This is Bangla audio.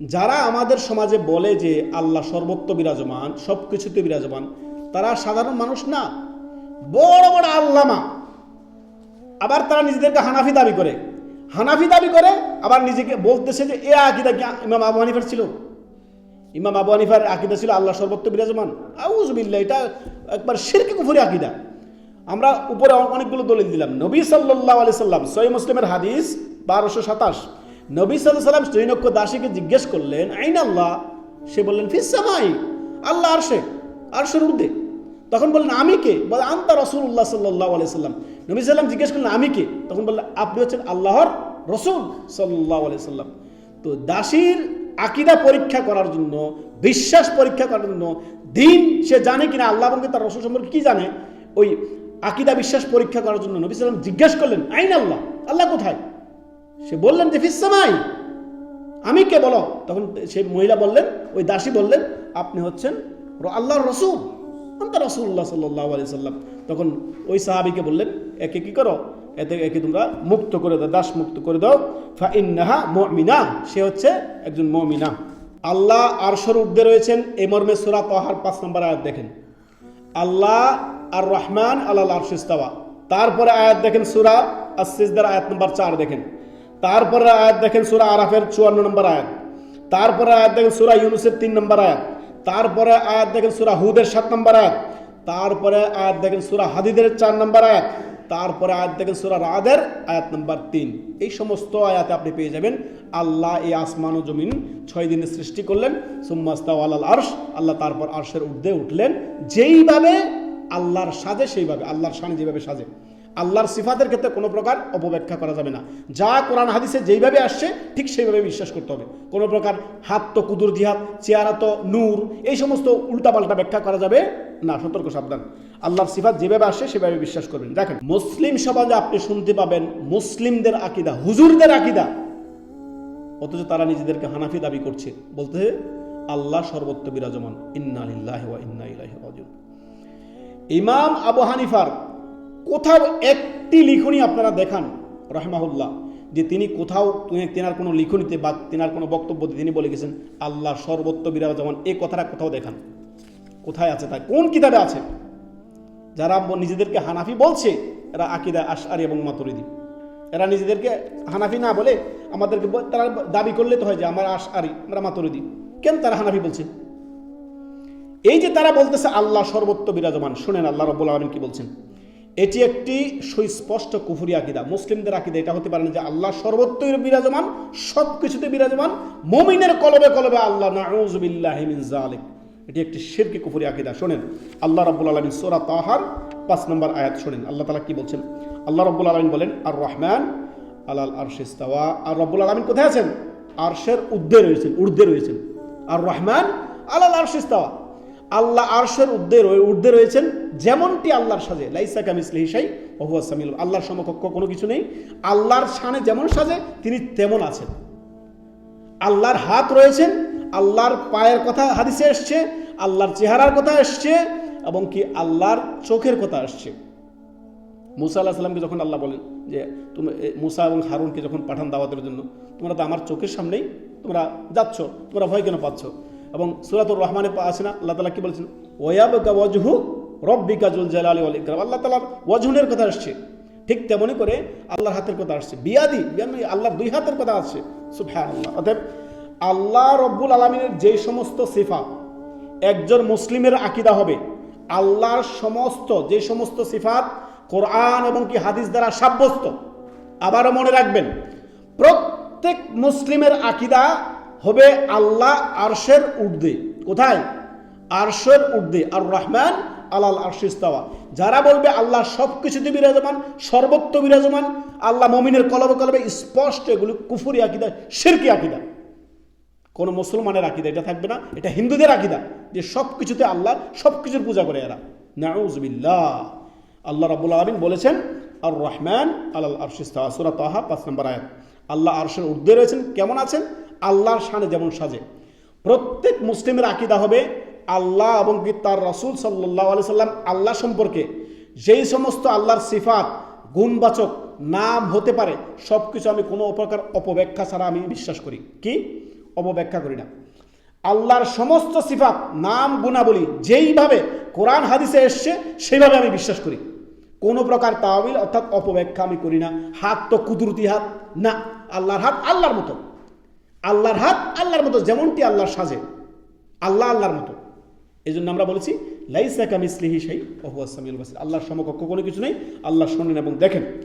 যারা আমাদের সমাজে বলে যে আল্লাহ সর্বত্র বিরাজমান সব কিছুতে বিরাজমান, তারা সাধারণ মানুষ না। বড় বড় আল্লামা। আবার তারা নিজেদেরকে হানাফি দাবি করে। হানাফি দাবি করে, আবার নিজেকে বলতেছে যে এ আকিদা কি ইমাম আবু হানিফার ছিল? ইমাম আবু হানিফার আকিদা ছিল আল্লাহ সর্বত্র বিরাজমান। আউজবিল্লা এটা একবার শিরকে কুফুরি আকিদা। আমরা উপরে অনেকগুলো দলিল দিলাম। নবী সাল্লাহ আলি সাল্লাম সই মুসলিমের হাদিস বারোশো সাতাশ। নবী সাল্লাহ সাল্লাম স্ত্রীনক্ষ দাসীকে জিজ্ঞেস করলেন, আইন আল্লাহ? সে বললেন ফিসামাই আল্লাহ আরশে, আরশের ঊর্ধ্বে। তখন বললেন, আমি কে? বলে, আন্তা রসুল্লাহ সাল্লাহ আলি সাল্লাম নবী সাল্লাম জিজ্ঞেস করলেন, আমি কে? তখন বললেন, আপনি হচ্ছেন আল্লাহর রসুল সাল্লাহ আলি সাল্লাম তো দাসীর আকিদা পরীক্ষা করার জন্য, বিশ্বাস পরীক্ষা করার জন্য দিন সে জানে কিনা, আল্লাহ এবং তার রসুল সম্পর্কে কি জানে, ওই আকিদা বিশ্বাস পরীক্ষা করার জন্য নবী সাল্লাম জিজ্ঞেস করলেন, আইন আল্লাহ? আল্লাহ কোথায়? সে বললেন যে ফিসামাই আমি কে? বলো। তখন সেই মহিলা বললেন, ওই দাসী বললেন, আপনি হচ্ছেন আল্লাহর রসুল। আন্তা রসুল্লাহ সাল্লাহ আলি সাল্লাম। তখন ওই সাহাবিকে বললেন, একে কি করো? এতে, একে তোমরা মুক্ত করে দাও দাস মুক্ত করে দাও। ফা মমিনা। সে হচ্ছে একজন মমিনা। আল্লাহ আরশর ঊর্ধ্বে রয়েছেন এই মর্মে সুরা তহার পাঁচ নম্বর আয়াত দেখেন। আল্লাহ আর রহমান আল্লাহ আরশিস্তাওয়া তারপরে আয়াত দেখেন সুরা আসিসদার আয়াত নম্বর চার দেখেন। তারপরে আয়াত দেখেন সুরা আরাফের চুয়ান্ন নম্বর আয়াত। তারপরে আয়াত দেখেন সুরা ইউনুসের তিন নম্বর আয়াত। তারপরে আয়াত দেখেন সুরা হুদের সাত নম্বর আয়াত। তারপরে আয়াত দেখেন সুরা হাদিদের চার নম্বর আয়াত। তারপরে আয়াত দেখেন সুরা রাদের আয়াত নম্বর তিন। এই সমস্ত আয়াতে আপনি পেয়ে যাবেন, আল্লাহ এই আসমান ও জমিন ছয় দিনে সৃষ্টি করলেন সুম্মাস্তা আল্লাহ আরশ, আল্লাহ তারপর আরশের ঊর্ধ্বে উঠলেন। যেইভাবে আল্লাহর সাজে সেইভাবে, আল্লাহর সানে যেভাবে সাজে। আল্লাহর সিফাতের ক্ষেত্রে কোনো প্রকার অপব্যাখ্যা করা যাবে না। যা কোরআন হাদিসে যেইভাবে আসছে, ঠিক সেইভাবে বিশ্বাস করতে হবে। কোনো প্রকার হাত তো কুদুর জিহাদ চেয়ারা তো নূর, এই সমস্ত উল্টাপাল্টা ব্যাখ্যা করা যাবে না। সতর্ক, সাবধান। আল্লাহর সিফাত যেভাবে আসে সেভাবে বিশ্বাস করবেন। দেখেন, মুসলিম সমাজে আপনি শুনতে পাবেন, মুসলিমদের আকিদা, হুজুরদের আকিদা। অথচ তারা নিজেদেরকে হানাফি দাবি করছে। বলতে আল্লাহ সর্বত্র বিরাজমান। ইন্না ইন্না ইমাম আবু হানিফার কোথাও একটি লিখনি আপনারা দেখান, রহমাহুল্লাহ, যে তিনি কোথাও তিনি- তেনার কোনো লিখনিতে বা তেনার কোনো বক্তব্যতে তিনি বলে গেছেন, আল্লাহ সর্বত্র বিরাজমান এই কথাটা কোথাও দেখান। কোথায় আছে তাই কোন কিতাবে আছে? যারা নিজেদেরকে হানাফি বলছে, এরা আকিদা আশআরি এবং মাতুরিদি। এরা নিজেদেরকে হানাফি না বলে আমাদেরকে তারা দাবি করলে তো হয় যে আমার আশআরি, আমরা মাতুরিদি। কেন তারা হানাফি বলছে? এই যে তারা বলতেছে আল্লাহ সর্বত্র বিরাজমান, শুনেন আল্লাহ রব্বুল আলমিন কি বলছেন। এটি একটি সুস্পষ্ট কুফুরি আকিদা। মুসলিমদের আকিদা এটা হতে পারে না যে আল্লাহ সর্বত্রই বিরাজমান সব কিছুতে বিরাজমান, মমিনের কলবে কলবে আল্লাহ নাউজুবিল্লাহি মিন জালিক এটি একটি শিরকি কুফুরি আকিদা। শোনেন, আল্লাহ রাব্বুল আলামিন সোরা তাহার পাঁচ নম্বর আয়াত শোনেন। আল্লাহ তালা কি বলছেন? আল্লাহ রাব্বুল আলামিন বলেন আর রহমান আলাল আরশিস্তাওয়া আর রব্বুল আলামিন কোথায় আছেন? আরশের ঊর্ধ্বে রয়েছেন ঊর্ধ্বে রয়েছেন। আর রহমান আলাল আরশিস্তাওয়া আল্লাহ আরশের রয়ে- ঊর্ধ্বে রয়েছেন যেমনটি আল্লাহর সাজে, লাইসা কামিসলি হিসাই ওহুয়া সামিল আল্লাহর সমকক্ষ কোনো কিছু নেই। আল্লাহর শানে যেমন সাজে, তিনি তেমন আছেন। আল্লাহর হাত রয়েছেন, আল্লাহর পায়ের কথা হাদিসে এসছে, আল্লাহর চেহারার কথা এসছে, এবং কি আল্লাহর চোখের কথা আসছে মুসা আল্লাহ সাল্লামকে যখন আল্লাহ বলেন যে, তুমি মুসা এবং হারুনকে যখন পাঠান দাওয়াতের জন্য, তোমরা তো আমার চোখের সামনেই তোমরা যাচ্ছ, তোমরা ভয় কেন পাচ্ছ? এবং সুরাতুর রহমানে আছে না, আল্লাহ তালা কি বলছেন? ওয়াবকা ওয়াজহু রব্বিকা জুল জালালি ওয়াল ইকরাম। আল্লাহ তালার ওয়াজহুনের কথা আসছে। ঠিক তেমনি করে আল্লাহর হাতের কথা আসছে। বিয়াদি বিয়াদি, আল্লাহর দুই হাতের কথা আসছে। সুবহানাল্লাহ। অতএব আল্লাহ রব্বুল আলমিনের যে সমস্ত সিফা একজন মুসলিমের আকিদা হবে। আল্লাহর সমস্ত, যে সমস্ত সিফাত কোরআন এবং কি হাদিস দ্বারা সাব্যস্ত। আবারও মনে রাখবেন, প্রত্যেক মুসলিমের আকিদা হবে আল্লাহ আরশের ঊর্ধ্বে। কোথায়? আরশের উর্দে আর রহমান আলাল আরশিস্তাওয়া যারা বলবে আল্লাহ সব কিছুতে বিরাজমান সর্বত্র বিরাজমান, আল্লাহ মমিনের কলবে কলবে স্পষ্ট এগুলি কুফুরি আকিদা শিরকি আকিদা। কোনো মুসলমানের আকিদা এটা থাকবে না, এটা হিন্দুদের আকিদা যে সব কিছুতে আল্লাহ সব কিছুর পূজা করে এরা। নাউজবিল্লাহ। আল্লাহ রাবুল আলমিন বলেছেন আর রহমান আল্লাহ আরশিস্তা সুরা তাহা, পাঁচ নম্বর আয়াত। আল্লাহ আরশের ঊর্ধ্বে রয়েছেন, কেমন আছেন? আল্লাহর শানে যেমন সাজে। প্রত্যেক মুসলিমের আকিদা হবে আল্লাহ এবং কি তার রসুল সাল্লাহ আলি সাল্লাম আল্লাহ সম্পর্কে যেই সমস্ত আল্লাহর সিফাত, গুণবাচক নাম হতে পারে সব কিছু আমি কোনো প্রকার অপব্যাখ্যা ছাড়া আমি বিশ্বাস করি। কি? অপব্যাখ্যা করি না। আল্লাহর সমস্ত সিফাত, নাম, গুণাবলী যেইভাবে কোরআন, হাদিসে এসছে, সেইভাবে আমি বিশ্বাস করি। কোনো প্রকার তাওয়াবিল অর্থাৎ অপব্যাখ্যা আমি করি না। হাত তো কুদরতি হাত। না, আল্লাহর হাত আল্লাহর মতো। আল্লাহর হাত আল্লাহর মতো, যেমনটি আল্লাহর সাজে। আল্লাহ আল্লাহর মতো। এই জন্য আমরা বলেছি, লাইসা কামিসলিহি সেই অহুয়াসামিউল বাসির। আল্লাহর সমকক্ষ কোনো কিছু নেই, আল্লাহ শোনেন এবং দেখেন।